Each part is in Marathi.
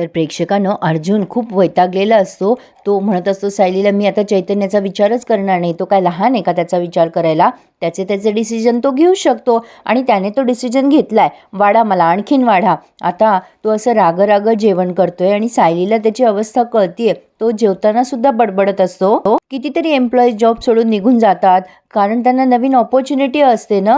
तर प्रेक्षकानं अर्जुन खूप वैतागलेला असतो. तो म्हणत असतो सायलीला मी आता चैतन्याचा विचारच करणार नाही. तो काय लहान आहे का त्याचा विचार करायला? त्याचे त्याचे डिसिजन तो घेऊ शकतो आणि त्याने तो डिसिजन घेतलाय. वाढा मला आणखीन वाढा. आता तो असं राग राग जेवण करतोय आणि सायलीला त्याची अवस्था कळतीये. तो जेवताना सुद्धा बडबडत असतो. कितीतरी एम्प्लॉईज जॉब सोडून निघून जातात. कारण त्यांना नवीन ऑपॉर्च्युनिटी असते ना.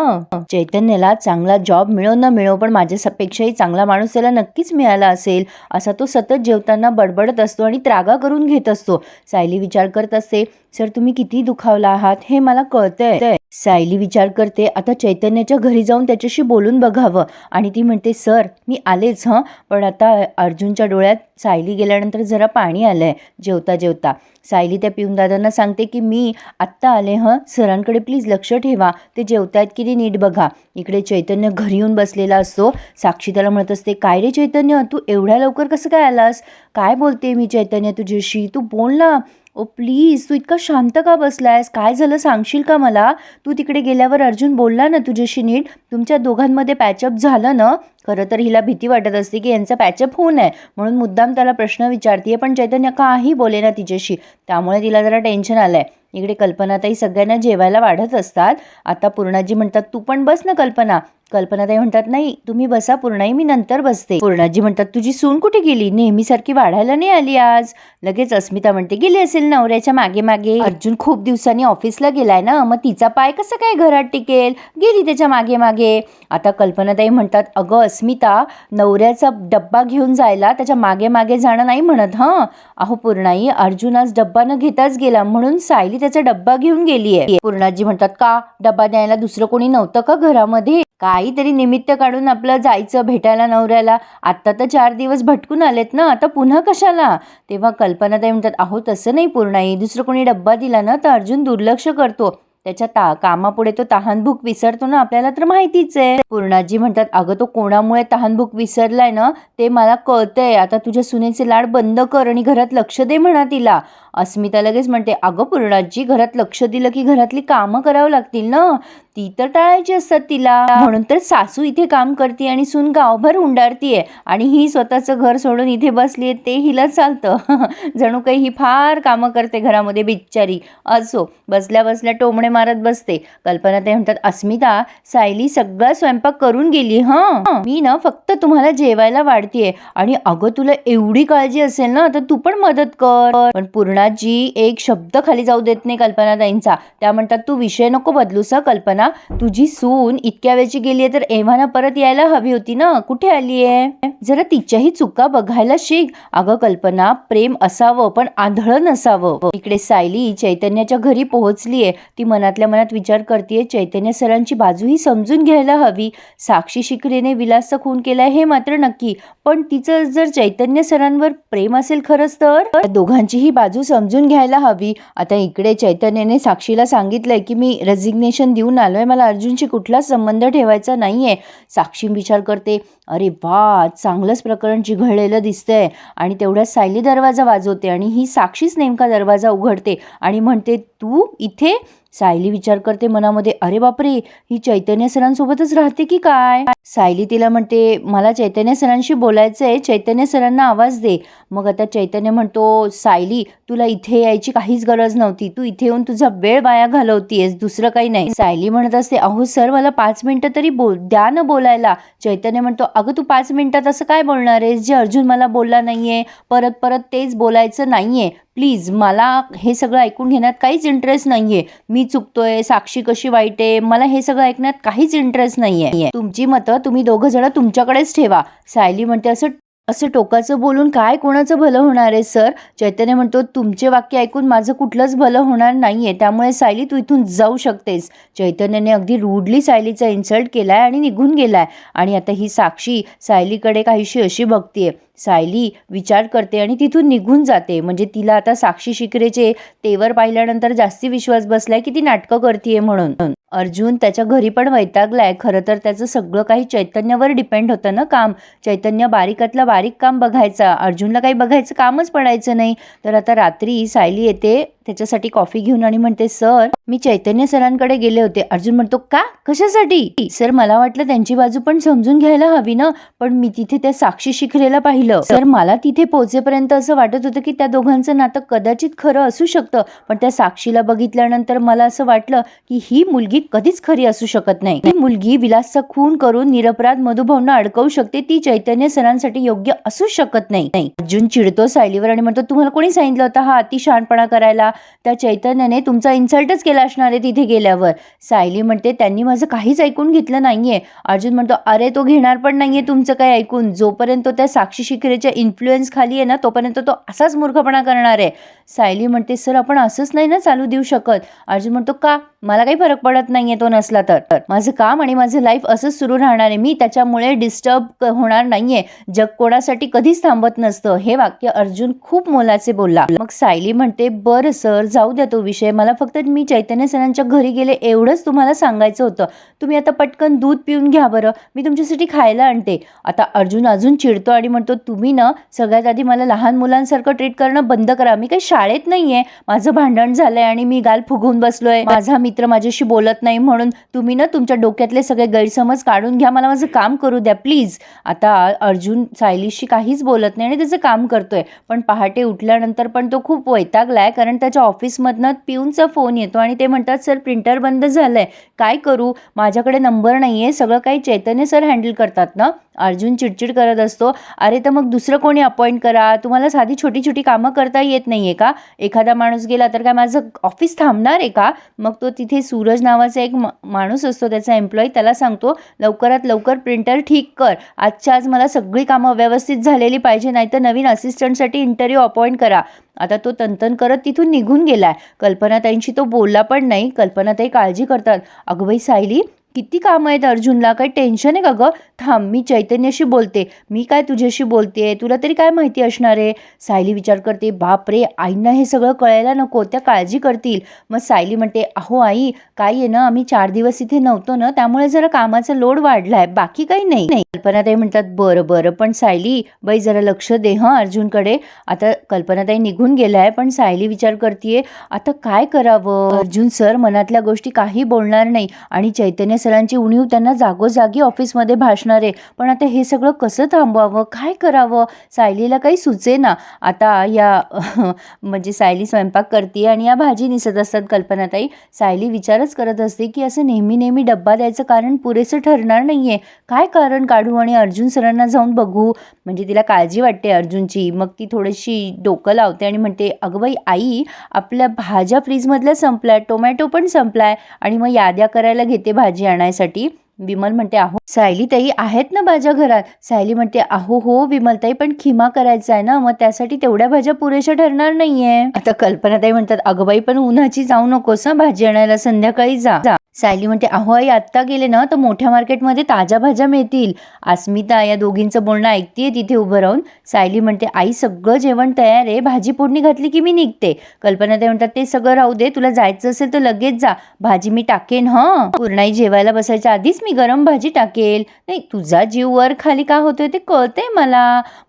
चैतन्याला चांगला जॉब मिळो न मिळो पण माझ्यापेक्षाही चांगला माणूस त्याला नक्कीच मिळाला असेल. असा तो सतत जेवताना बडबडत असतो आणि त्रागा करून घेत असतो. सायली विचार करत असते सर तुम्ही किती दुखावला आहात? हे मला कळतंय. सायली विचार करते आता चैतन्याच्या घरी जाऊन त्याच्याशी बोलून बघावं. आणि ती म्हणते सर मी आलेच हं. पण आता अर्जुनच्या डोळ्यात सायली गेल्यानंतर जरा पाणी आलं आहे जेवता जेवता. सायली त्या पिऊन दादांना सांगते की मी आत्ता आले हं. सरांकडे प्लीज लक्ष ठेवा. ते जेवतायत की नीट बघा. इकडे चैतन्य घरी येऊन बसलेला असतो. साक्षी त्याला म्हणत असते काय रे चैतन्य? तू एवढ्या लवकर कसं काय आलास? काय बोलते मी चैतन्य तुझ्याशी? तू बोल ना. ओ प्लीज तू इतका शांत का बसलायस? काय झालं? सांगशील का मला? तू तिकडे गेल्यावर अर्जुन बोलला ना तुझ्याशी नीट तुमच्या दोघांमध्ये पॅचअप झालं ना? खरं तर हिला भीती वाटत असते की यांचा पॅचअप होऊ नये. म्हणून मुद्दाम त्याला प्रश्न विचारतीये पण चैतन्य काही बोले ना तिच्याशी. त्यामुळे तिला जरा टेन्शन आलं आहे इकडे कल्पनाताई सगळ्यांना जेवायला वाढत असतात. आता पूर्णाजी म्हणतात तू पण बस ना कल्पना. कल्पनाताई म्हणतात नाही तुम्ही बसा पूर्णाई मी नंतर बसते. पूर्णाजी म्हणतात तुझी सून कुठे गेली? नेहमीसारखी वाढायला नाही आली आज. लगेच अस्मिता म्हणते गेली असेल नवऱ्याच्या मागे मागे. अर्जुन खूप दिवसांनी ऑफिसला गेलाय ना मग तिचा पाय कसा काय घरात टिकेल? गेली त्याच्यामागे मागे. आता कल्पनाताई म्हणतात अगं अस्मिता नवऱ्याचा डब्बा घेऊन जायला त्याच्यामागे मागे जाणं नाही म्हणत हं? अहो पूर्णाई अर्जुन आज डब्बा न घेताच गेला म्हणून सायली त्याचा डब्बा घेऊन गेली आहे पूर्णाजी म्हणतात का? डब्बा द्यायला दुसरं कोणी नव्हतं का घरामध्ये? काहीतरी निमित्त काढून आपलं जायचं भेटायला नवऱ्याला. आत्ता तर चार दिवस भटकून आलेत ना आता पुन्हा कशाला? तेव्हा कल्पनाताई म्हणतात अहो तसं नाही पूर्णाई दुसरं कोणी डब्बा दिला ना तर अर्जुन दुर्लक्ष करतो. त्याच्या ता कामापुढे तो तहानभूक विसरतो ना आपल्याला तर माहितीच आहे. पूर्णाजी म्हणतात अगं तो कोणामुळे तहानभूक विसरलाय ना ते मला कळतंय. आता तुझ्या सुनेचे लाड बंद कर आणि घरात लक्ष दे म्हणा तिला. अस्मिता लगेच म्हणते अगं पूर्णाजी घरात लक्ष दिलं की घरातली कामं करावं लागतील ना? ती तर टाळायची असतात तिला. म्हणून तर सासू इथे काम करते आणि सून गावभर हुंडारतीये आणि ही स्वतःचं घर सोडून इथे बसली ते हिला चालतं. जणू काही ही फार कामं करते घरामध्ये बिच्चारी. असो बसल्या बसल्या टोमणे मारत बसते. कल्पना ते म्हणतात अस्मिता सायली सगळा स्वयंपाक करून गेली हं? मी ना फक्त तुम्हाला जेवायला वाढतीये. आणि अगं तुला एवढी काळजी असेल ना तर तू पण मदत कर. पण पूर्णाजी एक शब्द खाली जाऊ देत नाही कल्पनाताईंचा. त्या म्हणतात तू विषय नको बदलूस कल्पना? ना तुझी सून इतक्या वेळची गेली तर एव्हाना परत यायला हवी होती ना? कुठे आली आहे जरा तिच्याही चुका बघायला शिक. अगं कल्पना प्रेम असावं पण आंधळ नसावं. इकडे सायली चैतन्याच्या घरी पोहोचलीये. ती मनातल्या मनात विचार करते चैतन्य सरांची बाजूही समजून घ्यायला हवी. साक्षी शिकरेने विलासचा खून केलाय हे मात्र नक्की. पण तिचं जर चैतन्य सरांवर प्रेम असेल खरंच तर? दोघांचीही बाजू समजून घ्यायला हवी. आता इकडे चैतन्याने साक्षीला सांगितलंय की मी रेझिग्नेशन देऊन आलोय. मला अर्जुनशी कुठलाच संबंध ठेवायचा नाहीये. साक्षी विचार करते अरे वा चांगलंच प्रकरण चिघळलेलं दिसतंय. आणि तेवढ्यात सायली दरवाजा वाजवते आणि ही साक्षीच नेमका दरवाजा उघडते आणि म्हणते तू इथे सायली विचार करते मनामध्ये अरे बापरे ही चैतन्य सरांसोबतच राहते की काय? सायली तिला म्हणते मला चैतन्य सरांशी बोलायचंय चैतन्य सरांना आवाज दे. मग आता चैतन्य म्हणतो सायली तुला इथे यायची काहीच गरज नव्हती. तू इथे येऊन तुझा वेळ वाया घालवतीयस दुसरं काही नाही. सायली म्हणत असते अहो सर मला पाच मिनिटं तरी बोल द्या ना बोलायला. चैतन्य म्हणतो अगं तू पाच मिनिटात असं काय बोलणार आहेस? जे अर्जुन मला बोलला नाहीये परत परत तेच बोलायचं नाहीये. प्लीज मला हे सगळं ऐकून घेण्यात काहीच इंटरेस्ट नाहीये. मी चुकतोय साक्षी कशी वाईट आहे मला हे सगळं ऐकण्यात काहीच इंटरेस्ट नाहीये. तुमची मतं तुम्ही दोघं जण तुमच्याकडेच ठेवा. सायली म्हणते असं असं टोकाचं बोलून काय कोणाचं भलं होणार आहे सर? चैतन्य म्हणतो तुमचे वाक्य ऐकून माझं कुठलंच भलं होणार नाहीये. त्यामुळे सायली तू इथून जाऊ शकतेस. चैतन्याने अगदी रूडली सायलीचा इन्सल्ट केला आहे आणि निघून गेलाय. आणि आता ही साक्षी सायलीकडे काहीशी अशी बघतीये. सायली विचार करते आणि तिथून निघून जाते. म्हणजे तिला आता साक्षी शिकरेचे तेवर पाहिल्यानंतर जास्ती विश्वास बसलाय की ती नाटकं करते म्हणून. अर्जुन त्याच्या घरी पण वैतागलाय. खरं तर त्याचं सगळं काही चैतन्यावर डिपेंड होतं ना काम. चैतन्य बारीकातलं बारीक काम बघायचं. अर्जुनला काही बघायचं कामच पडायचं नाही. तर आता रात्री सायली येते त्याच्यासाठी कॉफी घेऊन आणि म्हणते सर मी चैतन्य सरांकडे गेले होते. अर्जुन म्हणतो का? कशासाठी? सर मला वाटलं त्यांची बाजू पण समजून घ्यायला हवी ना पण मी तिथे त्या साक्षी शिखरेला पाहिलं. सर मला तिथे पोहोचेपर्यंत असं वाटत होतं की त्या दोघांचं नातं कदाचित खरं असू शकतं पण त्या साक्षीला बघितल्यानंतर मला असं वाटलं की ही मुलगी कधीच खरी असू शकत नाही. ही मुलगी विलासचा खून करून निरपराध मधुभावना अडकवू शकते ती चैतन्य सरांसाठी योग्य असू शकत नाही. नाही. अर्जुन चिडतो सायलीवर आणि म्हणतो तुम्हाला कोणी सांगितलं होतं हा अति शहाणपणा करायला? त्या चैतन्याने तुमचा इन्सल्टच केला असणार आहे तिथे गेल्यावर. सायली म्हणते त्यांनी माझं काहीच ऐकून घेतलं नाहीये. अर्जुन म्हणतो अरे तो घेणार पण नाहीये तुमचं काही ऐकून. जोपर्यंत त्या साक्षी शिखरेच्या इन्फ्लुएन्स खाली आहे ना तोपर्यंत तो असाच मूर्खपणा करणार आहे. सायली म्हणते सर आपण असंच नाही ना चालू देऊ शकत. अर्जुन म्हणतो का? मला काही फरक पडत नाहीये तो नसला तर. तर माझं काम आणि माझं लाईफ असंच सुरू राहणार आहे मी त्याच्यामुळे डिस्टर्ब होणार नाहीये. जग कोणासाठी कधीच थांबत नसतं. हे वाक्य अर्जुन खूप मोलाचे बोलला. मग सायली म्हणते बरं सर जाऊ द्या तो विषय. मला फक्त मी चैतन्य सरांच्या घरी गेले एवढंच तुम्हाला सांगायचं होतं. तुम्ही आता पटकन दूध पिऊन घ्या बरं. मी तुमच्यासाठी खायला आणते. आता अर्जुन अजून चिडतो आणि म्हणतो तुम्ही ना सगळ्यात आधी मला लहान मुलांसारखं ट्रीट करणं बंद करा. मी काही शाळेत नाही आहे माझं भांडण झालं आहे आणि मी गाल फुगवून आहे माझा मित्र माझ्याशी बोलत नाही म्हणून तुम्ही ना तुमच्या डोक्यातले सगळे गैरसमज काढून घ्या. मला माझं काम करू द्या प्लीज आता अर्जुन सायलीशी काहीच बोलत नाही आणि त्याचं काम करतोय. पण पहाटे उठल्यानंतर पण तो खूप वैतागला आहे कारण त्याच्या ऑफिसमधनं पिऊनचा फोन येतो आणि ते म्हणतात सर प्रिंटर बंद झालंय. काय करू? माझ्याकडे नंबर नाही आहे सगळं काही चैतन्य सर हँडल करतात ना? अर्जुन चिडचिड करत असतो. अरे तर मग दुसरं कोणी अपॉइंट करा? तुम्हाला साधी छोटी छोटी कामं करता येत नाही आहे का? एखादा माणूस गेला तर काय माझं ऑफिस थांबणार आहे का? मग तो तिथे सूरज नावाचा एक माणूस असतो त्याचा एम्प्लॉई त्याला सांगतो लवकरात लवकर प्रिंटर ठीक कर. आजच्या आज मला सगळी कामं व्यवस्थित झालेली पाहिजे नाही तर नवीन असिस्टंटसाठी इंटरव्ह्यू अपॉइंट करा. आता तो तंतन करत तिथून निघून गेलाय. कल्पनाताईंशी तो बोलला पण नाही. कल्पनाताई काळजी करतात. अगं बाई सायली किती कामं आहेत अर्जुनला? काही टेन्शन आहे का गं? थांब मी चैतन्याशी बोलते. मी काय तुझ्याशी बोलते आहे तुला तरी काय माहिती असणार आहे? सायली विचार करते बाप रे आईंना हे सगळं कळायला नको त्या काळजी करतील. मग सायली म्हणते अहो आई काय आहे ना आम्ही चार दिवस इथे नव्हतो ना त्यामुळे जरा कामाचा लोड वाढला आहे बाकी काही नाही. नाही कल्पनाताई म्हणतात बरं बरं पण सायली बाई जरा लक्ष दे हं अर्जुनकडे. आता कल्पनाताई निघून गेला आहे पण सायली विचार करते आता काय करावं? अर्जुन सर मनातल्या गोष्टी काही बोलणार नाही आणि चैतन्य सरांची उणीव त्यांना जागोजागी ऑफिसमध्ये भासणार. आहे पण आता हे सगळं कसं थांबवावं? काय करावं? सायलीला काही सुचे ना आता या म्हणजे सायली स्वयंपाक करते आणि या भाजी निसत असतात कल्पनाताई. सायली विचारच करत असते की असं नेहमी नेहमी डब्बा द्यायचं कारण पुरेसं ठरणार नाही आहे काय कारण काढू आणि अर्जुन सरांना जाऊन बघू? म्हणजे तिला काळजी वाटते अर्जुनची. मग ती थोडीशी डोकं लावते आणि म्हणते अगं बाई आई आपल्या भाज्या फ्रीजमधल्या संपल्या टोमॅटो पण संपलाय आणि मग याद्या करायला घेते भाजी आणायसाठी विमल म्हणते आहो सायलीताई आहेत ना भाज्या घरात. सायली म्हणते अहो हो विमलताई पण खिमा करायचा आहे ना मग त्यासाठी तेवढ्या भाज्या पुरेशा ठरणार नाहीये. आता कल्पनाताई म्हणतात अगं बाई पण उन्हाची जाऊ नकोस ना भाजी आणायला संध्याकाळी जा. जा. सायली म्हणते अहो आई आत्ता गेले ना तर मोठ्या मार्केटमध्ये ताज्या भाज्या मिळतील. अस्मिता या दोघींचं बोलणं ऐकतीये तिथे उभं राहून. सायली म्हणते आई सगळं जेवण तयार आहे भाजी फोडणी घातली की मी निघते. कल्पना ते म्हणतात ते सगळं राहू दे तुला जायचं असेल तर लगेच जा भाजी मी टाकेन हं. पूर्णाई जेवायला बसायच्या आधीच मी गरम भाजी टाकेल. नाही तुझा जीव वर खाली का होतोय ते कळतंय मला.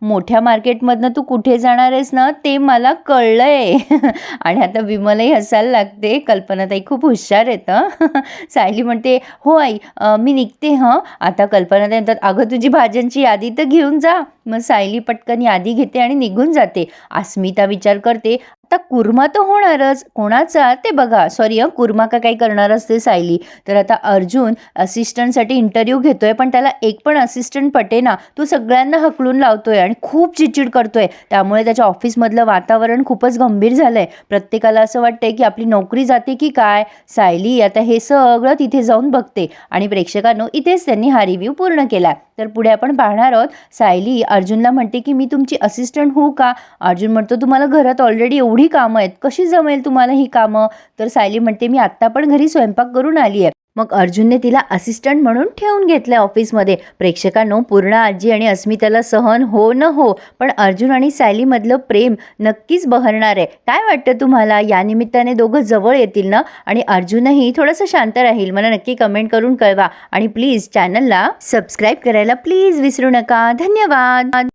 मोठ्या मार्केटमधनं तू कुठे जाणार आहेस ना ते मला कळलंय. आणि आता विमलही हसायला लागते. कल्पनाताई खूप हुशार आहेत सायली म्हणते हो आई मी निघते हं. आता कल्पना ते म्हणतात अगं तुझी भाज्यांची यादी तर घेऊन जा. मग सायली पटकन यादी घेते आणि निघून जाते. अस्मिता विचार करते आता कुर्मा तर होणारच. कोणाचा? ते बघा. सॉरी हं. कुर्मा का काही करणार असते सायली? तर आता अर्जुन असिस्टंटसाठी इंटरव्ह्यू घेतोय पण त्याला एक पण असिस्टंट पटेना तो सगळ्यांना हकलून लावतोय आणि खूप चिडचिड करतोय. त्यामुळे त्याच्या ऑफिसमधलं वातावरण खूपच गंभीर झालं आहे प्रत्येकाला असं वाटतंय की आपली नोकरी जाते की काय? सायली आता हे सगळं तिथे जाऊन बघते. आणि प्रेक्षकांनो इथेच त्यांनी हा रिव्ह्यू पूर्ण केला. तर पुढे आपण पाहणार आहोत. सायली अर्जुनला म्हणते की मी तुमची असिस्टंट होऊ का? अर्जुन म्हणतो तुम्हाला घरात ऑलरेडी एवढी एवढी कामं आहेत? कशी जमेल तुम्हाला ही कामं? तर सायली म्हणते मी आत्ता पण घरी स्वयंपाक करून आली आहे. मग अर्जुनने तिला असिस्टंट म्हणून ठेवून घेतलं ऑफिसमध्ये प्रेक्षकांनो पूर्ण आजी आणि अस्मिताला सहन हो न हो पण अर्जुन आणि सायलीमधलं प्रेम नक्कीच बहरणार आहे. काय वाटतं तुम्हाला? या निमित्ताने दोघं जवळ येतील ना? आणि अर्जुनही थोडंसं शांत राहील. मला नक्की कमेंट करून कळवा. आणि प्लीज चॅनलला सबस्क्राईब करायला प्लीज विसरू नका. धन्यवाद!